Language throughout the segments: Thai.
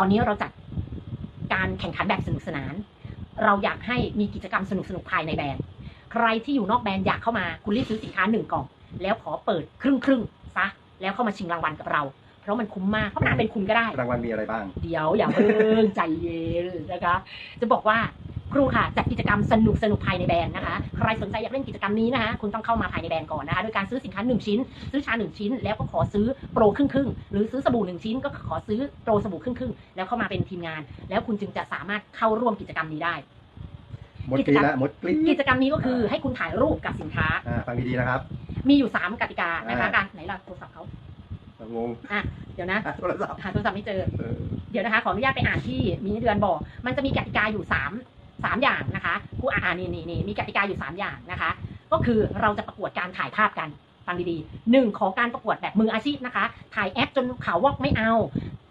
อนนี้เราจัดการแข่งขันแบบสนุกสนาน เราอยากให้มีกิจกรรมสนุกสนุกๆภายในแบรนด์ ใครที่อยู่นอกแบรนด์อยากเข้ามาคุณรีบซื้อสินค้าหนึ่งกล่อง แล้วขอเปิดครึ่งครึ่งๆซะแล้วเข้ามาชิงรางวัลกับเรา เพราะมันคุ้มมากเพราะมันอาจเป็นคุณก็ได้ รางวัลมีอะไรบ้าง เดี๋ยวอย่าเพิ่งใจเย็นนะคะ จะบอกว่า ครูค่ะจัดกิจกรรมสนุกสนุกภายในแบรนด์นะคะ ใครสนใจอยากเล่นกิจกรรมนี้นะคะ คุณต้องเข้ามาภายในแบรนด์ก่อนนะคะโดยการซื้อสินค้า 1 ชิ้น ซื้อชา 1 ชิ้น แล้วก็ขอซื้อโปรครึ่งครึ่งๆหรือซื้อสบู่ 1 ชิ้น ก็ขอซื้อโปรสบู่ครึ่งครึ่งๆแล้วเข้ามาเป็นทีมงาน แล้วคุณจึงจะสามารถเข้าร่วมกิจกรรมนี้ได้หมดกรีดแล้วหมดกรีดกิจกรรมนี้ก็คือให้คุณถ่ายรูปกับสินค้าอ่าฟังดีๆนะครับ มีอยู่ 3กติกานะคะอ่าการไหนล่ะโทรศัพท์เขางงเดี๋ยวนะอะโทรศัพท์หาโทรศัพท์ไม่เจอเออเดี๋ยวนะคะ ขออนุญาตไปอ่านที่มีเดือนบอก มันจะมีกติกาอยู่สามสามอย่างนะคะครูอ่านนี่นี่นี่มีกติกาอยู่สามอย่างนะคะ ก็คือเราจะประกวดการถ่ายภาพกันฟังดีๆหนึ่งขอการประกวดแบบมืออาชีพนะคะ ถ่ายแอปจนเขาวอกไม่เอา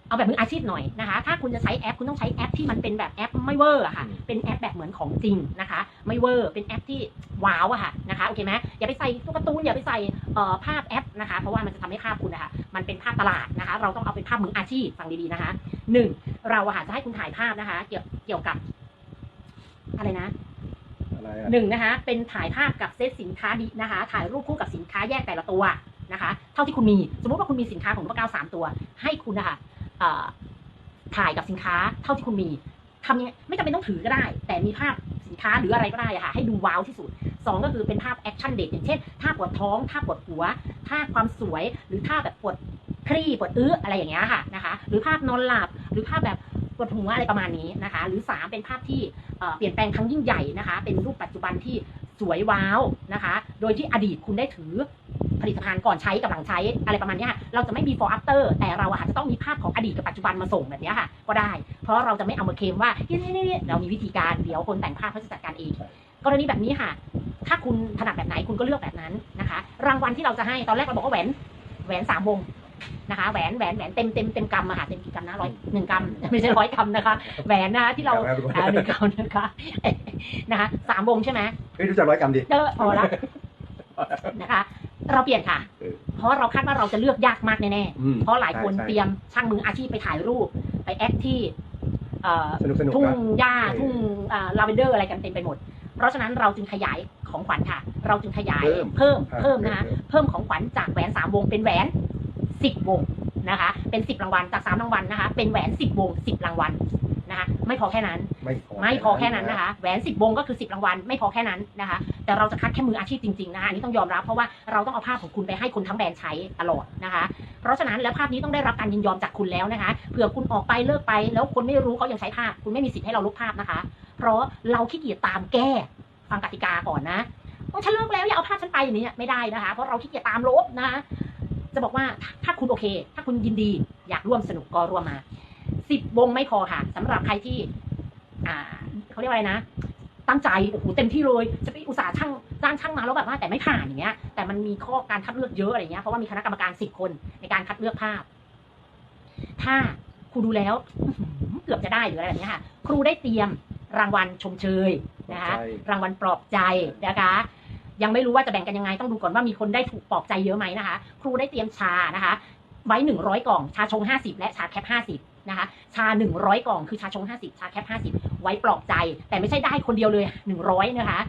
เอาแบบมืออาชีพหน่อยนะคะ ถ้าคุณจะใช้แอปคุณต้องใช้แอปที่มันเป็นแบบแอปไม่เวอร์อะค่ะ เป็นแอปแบบเหมือนของจริงนะคะ ไม่เวอร์ เป็นแอปที่ว้าวอะค่ะนะคะ โอเคไหมอย่าไปใส่ตุ๊กตาอย่าไปใส่เอ่อภาพแอปนะคะ เพราะว่ามันจะทำให้ภาพคุณนะคะ มันเป็นภาพตลาดนะคะ เราต้องเอาเป็นภาพมืออาชีพฟังดีๆนะคะหนึ่งเราอะค่ะจะให้คุณถ่ายภาพนะคะ เกี่ยวเกี่ยวกับ อะไรนะอะไรอะหนึ่งนะคะ เป็นถ่ายภาพกับเซตสินค้าดีนะคะ ถ่ายรูปคู่กับสินค้าแยกแต่ละตัวนะคะ เท่าที่คุณมี สมมติว่าคุณมีสินค้าของนพเก้าสามตัว ให้คุณนะคะเอ่อถ่ายกับสินค้าเท่าที่คุณมีทำยังไงไม่จำเป็นต้องถือก็ได้ แต่มีภาพสินค้าหรืออะไรก็ได้อะค่ะ ให้ดูว้าวที่สุดสองก็คือเป็นภาพแอคชั่นเด็ดอย่างเช่นท่าปวดท้องท่าปวดหัวท่าความสวยหรือท่าแบบปวดคลี่ปวดอื้ออะไรอย่างเงี้ยค่ะนะคะ หรือภาพนอนหลับหรือภาพแบบ ปวดหัวอะไรประมาณนี้นะคะ หรือสามเป็นภาพที่เปลี่ยนแปลงครั้งยิ่งใหญ่นะคะ เป็นรูปปัจจุบันที่สวยว้าวนะคะ โดยที่อดีตคุณได้ถือผลิตภัณฑ์ก่อนใช้กับหลังใช้อะไรประมาณนี้ค่ะเราจะไม่ before after แต่เราอะค่ะจะต้องมีภาพของอดีตกับปัจจุบันมาส่งแบบนี้ค่ะ ก็ได้ เพราะเราจะไม่เอามาเคลมว่านี่นี่นี่เรามีวิธีการเดี๋ยวคนแต่งภาพเขาจะจัดการเองกรณีแบบนี้ค่ะ ถ้าคุณถนัดแบบไหนคุณก็เลือกแบบนั้นนะคะ รางวัลที่เราจะให้ตอนแรกเราบอกว่าแหวนแหวนสามวง นะคะแหวนแหวนแหวนเต็มเต็มเต็มกำอะค่ะเต็มกี่กำนะร้อยหนึ่งกำไม่ใช่ร้อยกำนะคะ แหวนนะคะที่เราเอาแล้วทุกคนอ่าหนึ่งกำนะคะนะคะสามวงใช่ไหมเฮ้ยรู้จักร้อยกรัมดิเออพอละนะคะเราเปลี่ยนค่ะเออเพราะเราคาดว่าเราจะเลือกยากมากแน่อืมๆเพราะหลายคนใช่ใช่เตรียมช่างมืออาชีพไปถ่ายรูป ไปแอคที่เอ่อสนุกสนุกทุ่งนะหญ้าเออทุ่งลาเวนเดอร์อะไรกันเต็มไปหมด เพราะฉะนั้นเราจึงขยายของขวัญค่ะ เราจึงขยายเพิ่มเพิ่มเพิ่มนะคะเพิ่มของขวัญจากแหวนสามวงเป็นแหวน สิบวงนะคะ เป็นสิบรางวัลจากสามรางวัลนะคะ เป็นแหวนสิบวงสิบรางวัลนะคะ ไม่พอแค่นั้น ไม่พอไม่พอแค่นั้นนะคะ แหวนสิบวงก็คือสิบรางวัล ไม่พอแค่นั้นนะคะ แต่เราจะคัดแค่มืออาชีพจริงๆนะคะอันนี้ต้องยอมรับเพราะว่าเราต้องเอาภาพของคุณไปให้คนทั้งแบรนด์ใช้ตลอดนะคะ เพราะฉะนั้นแล้วภาพนี้ต้องได้รับการยินยอมจากคุณแล้วนะคะ เผื่อคุณออกไปเลิกไป แล้วคนไม่รู้เขายังใช้ภาพ คุณไม่มีสิทธิ์ให้เราลบภาพนะคะ เพราะเราขี้เกียจตามแก้ ฟังกติกาก่อนนะโอ้ฉันเลิกแล้วอย่าเอาภาพฉันไปอย่างนี้ไม่ได้นะคะ เพราะเราขี้เกียจตามลบนะคะ จะบอกว่าถ้าคุณโอเค ถ้าคุณยินดี อยากร่วมสนุกก็ร่วมมาสิบวงไม่พอค่ะสำหรับใครที่ อ่าเขาเรียกว่าอะไรนะ ตั้งใจโอ้โหเต็มที่เลยจะไปอุตส่าห์ช่างจ้างช่างมาแล้วแบบว่าแต่ไม่ผ่านอย่างเงี้ย แต่มันมีข้อการคัดเลือกเยอะอะไรเงี้ยเพราะว่ามีคณะกรรมการสิบคนในการคัดเลือกภาพ ถ้าครูดูแล้วอื้อหือเกือบจะได้หรืออะไรแบบเนี้ยค่ะ ครูได้เตรียมรางวัลชมเชยนะคะใช่รางวัลปลอบใจนะคะ ยังไม่รู้ว่าจะแบ่งกันยังไงต้องดูก่อนว่ามีคนได้ถูกปลอบใจเยอะไหมนะคะ ครูได้เตรียมชานะคะ ไว้หนึ่งร้อยกล่อง ชาชงห้าสิบและชาแคปห้าสิบนะคะ ชาหนึ่งร้อยกล่องคือชาชงห้าสิบชาแคปห้าสิบไว้ปลอบใจ แต่ไม่ใช่ได้คนเดียวเลยหนึ่งร้อยนะคะ